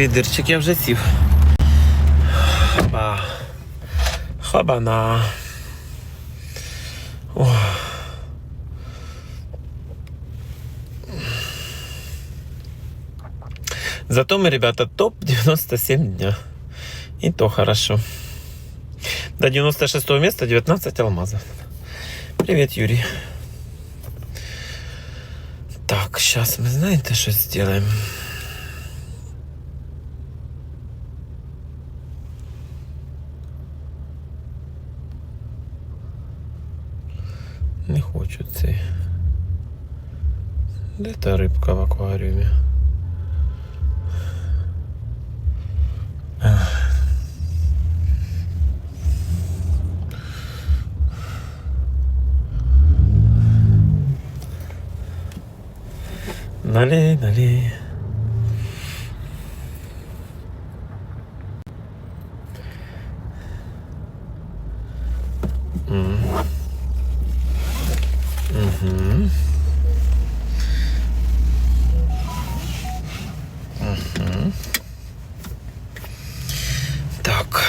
Відерчик я вже сів. Хоба. Хобана. О. Зато мы, ребята, топ-97 дня. И то хорошо. До 96 места 19 алмазов. Привет, Юрий. Так, сейчас мы знаете, что сделаем? Налей, налей. Mm. Угу. Угу. Так.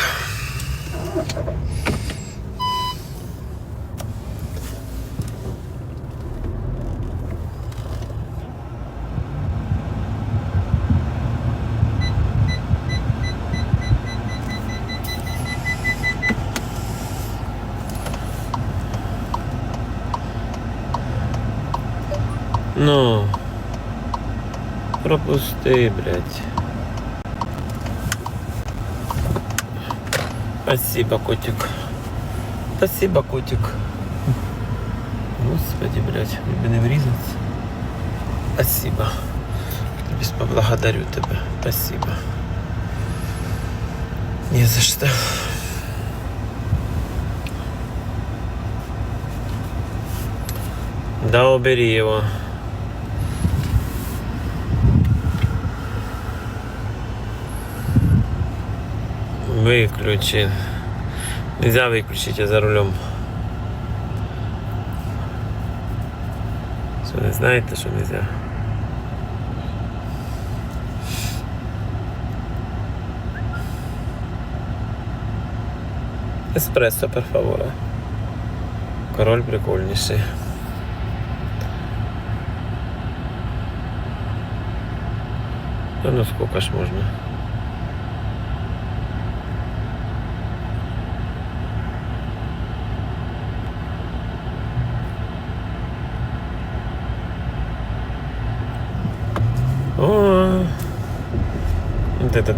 Пропусти, блядь. Спасибо, котик. Спасибо, котик. Господи, блядь, не врізаться. Спасибо. Тобі поблагодарю тебе. Спасибо. Не за что. Да, убери его. Выключи. Нельзя выключить, я за рулем. Что, не знаете, что нельзя? Эспрессо, per favore. Король прикольнейший. Да ну сколько ж можно?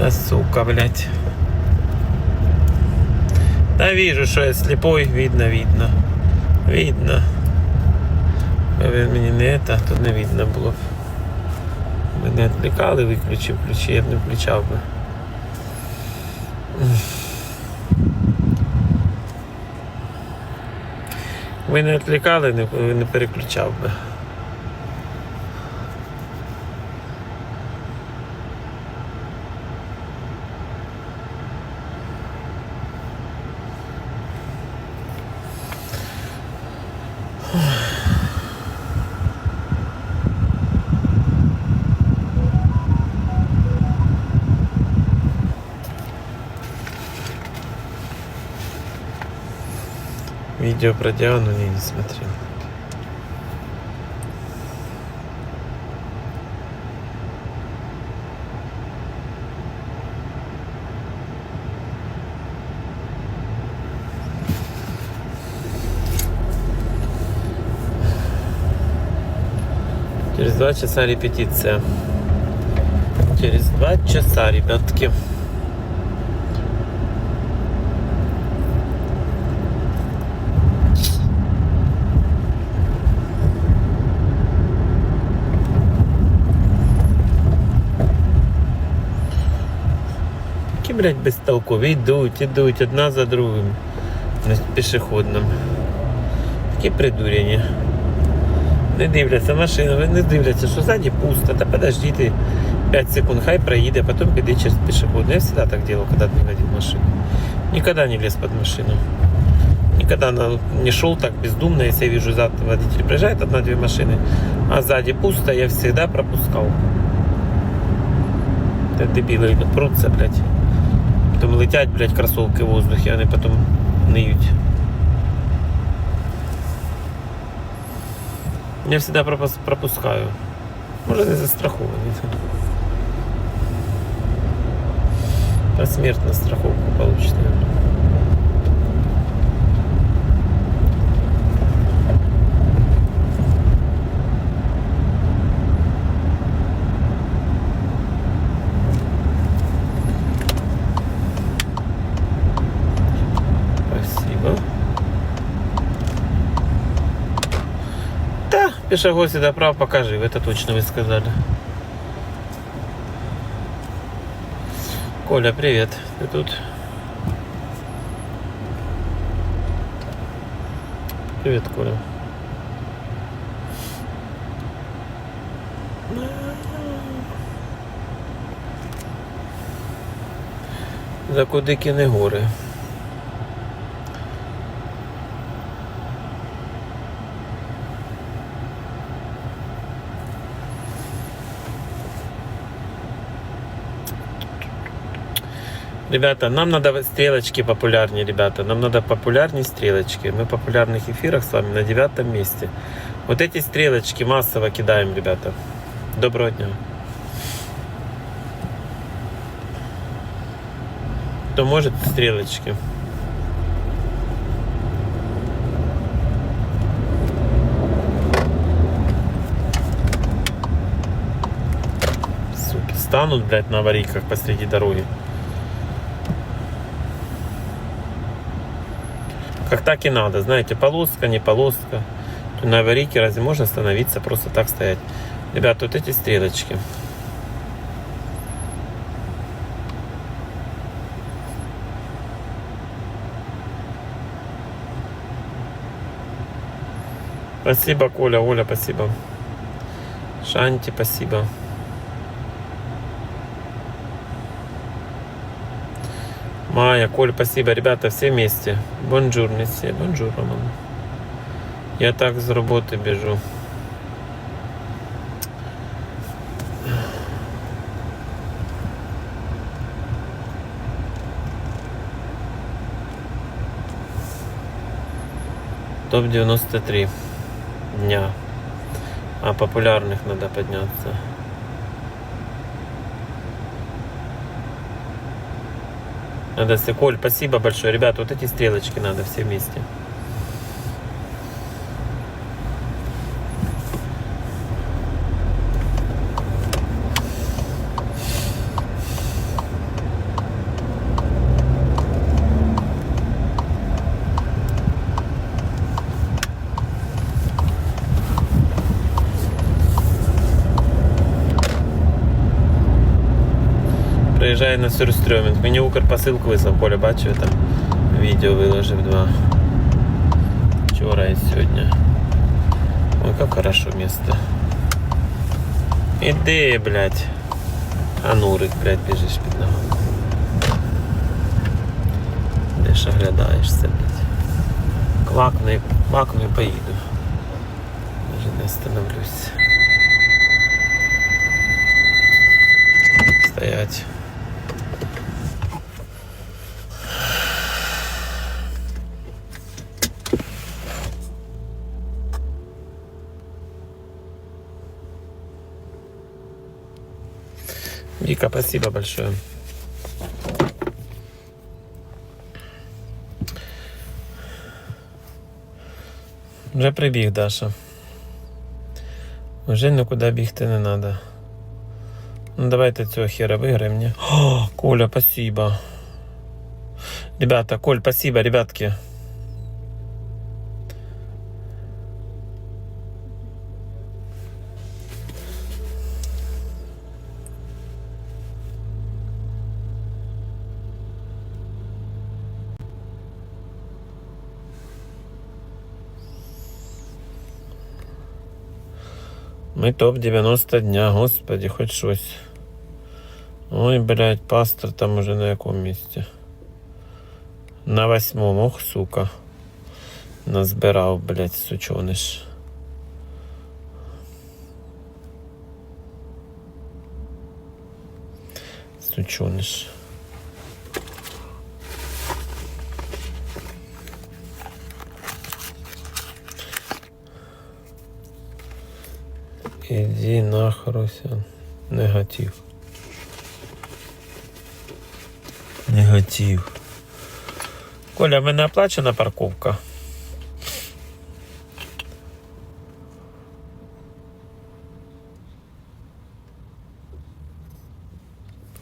Да сука, блядь. Да вижу, что я слепой, видно, видно. Видно. Якби мені не это, то не видно було б. Мене відвлікали, виключив ключі, я б не включав би. Ви не відвлікали, не, не переключав би. Видео про Диану не, не смотрел. Через два часа репетиция. Через два часа, ребятки. блядь, безтолкові. Йдуть, ідуть, одна за другим. На пішохідному. Такі придурені. Не дивляться машину, ви не дивляться, що ззаді пусто. Та подождите 5 секунд, хай проїде, потім піди через пішохідну. Я всегда так делал, когда переводил машину. Никогда не лез под машину. Никогда на- не шел так бездумно, если я вижу зад водитель приезжает одна-две машины, а сзади пусто, я всегда пропускал. Это дебилы идут, прутся, блядь. Потом летять, блядь, кроссовки в воздухе, они потом ныют. Я всегда пропус- пропускаю. Может, не застрахованный. Посмертно страховку получит, наверное. Спасибо. Пешеход всегда прав, покажи, это точно вы сказали. Коля, привет. Ты тут? Привет, Коля. За кудики не гори. Ребята, нам надо стрелочки популярнее, ребята. Нам надо популярнее стрелочки. Мы в популярных эфирах с вами на девятом месте. Вот эти стрелочки массово кидаем, ребята. Доброго дня. Кто может стрелочки? Суки, станут, блядь, на аварийках посреди дороги. Как так и надо, знаете, полоска, не полоска. На аварийке разве можно остановиться, просто так стоять? Ребята, вот эти стрелочки. Спасибо, Коля, Оля, спасибо. Шанти, спасибо. Майя, Коль, спасибо. Ребята, все вместе. Бонжур, месье. Бонжур, Роман. Я так с работы бежу. Топ-93 дня. А популярных надо подняться. Надо, Коль, спасибо большое. Ребята, вот эти стрелочки надо все вместе. Приїжджає на Сюрстрьомінг. Мені Укрпосилку вислав, Коля, бачив, я там відео виложив два. Вчора і сьогодні. Ой, как хорошо место. Іди, блядь. А Нурик, блядь, біжиш під ногами. Де ж оглядаєшся, блядь. Квакну, і- квакну і поїду. Даже не остановлюсь. Стоять. Вика, спасибо большое. Вже прибіг, Даша. Вже нікуди бігти не треба. Ну давайте цього хера виграємо, ні? О, Коля, спасибо. Ребята, Коль, спасибо, ребятки. Ми топ 90 дня, господи, хоч щось. Ой, блядь, пастор там уже на якому місці. На восьмому, ох, сука. Назбирав, блядь, сучониш. Сучониш. Іди нахруся. Негатив. Негатив. Коля, в мене оплачена парковка.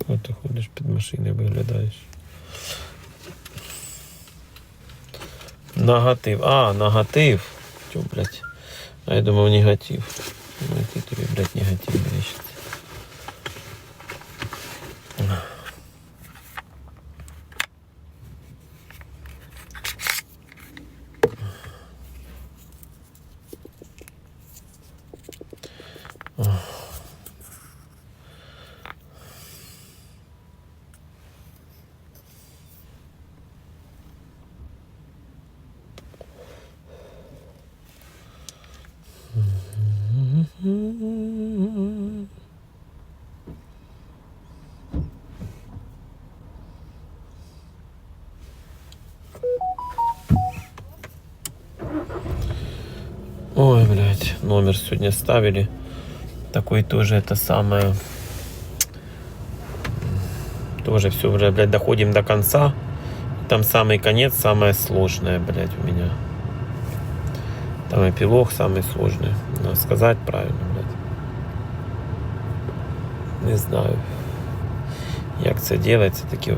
От ти ходиш під машиною, виглядаєш. Негатив. А, негатив. Тю, блядь. А я думав негатив. Ну, який тобі, блядь, негатив мерещиться. Ой, блядь, номер сегодня ставили. Такой тоже это самое. Тоже все блядь, доходим до конца. Там самый конец, самое сложное, блядь, у меня. Там эпилог самый сложный. Надо сказать правильно, блядь. Не знаю. Як це делается, такі.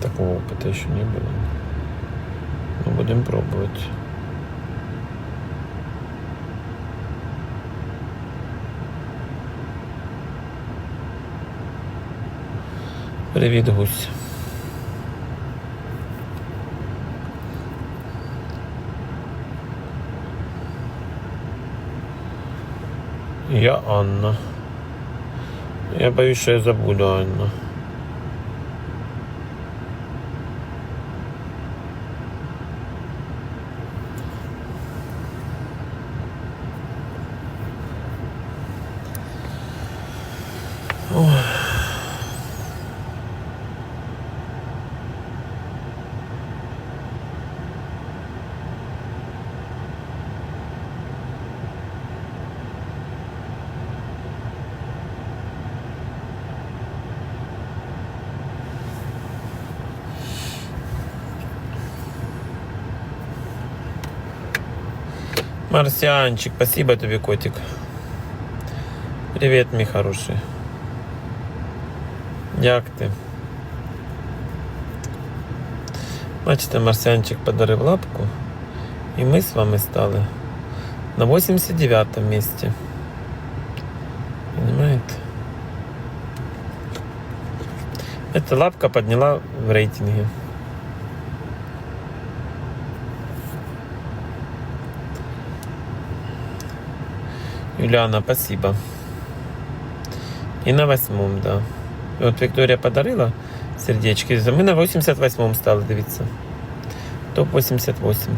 Такого опыта еще не было. Ну, будем пробовать. Привіт, гусь. Я Анна. Я боюсь, що я забуду Анна. Марсианчик, спасибо тебе, котик. Привет, мій хороший. Як ти? Бачите, Марсіанчик подарив лапку, і ми з вами стали на 89 місці. Понимаете? Эта лапка подняла в рейтинге. Юлиана, спасибо. И на восьмом, да. І От Вікторія подарила сердечки. Ми на 88-му стали, дивіться. Топ 88.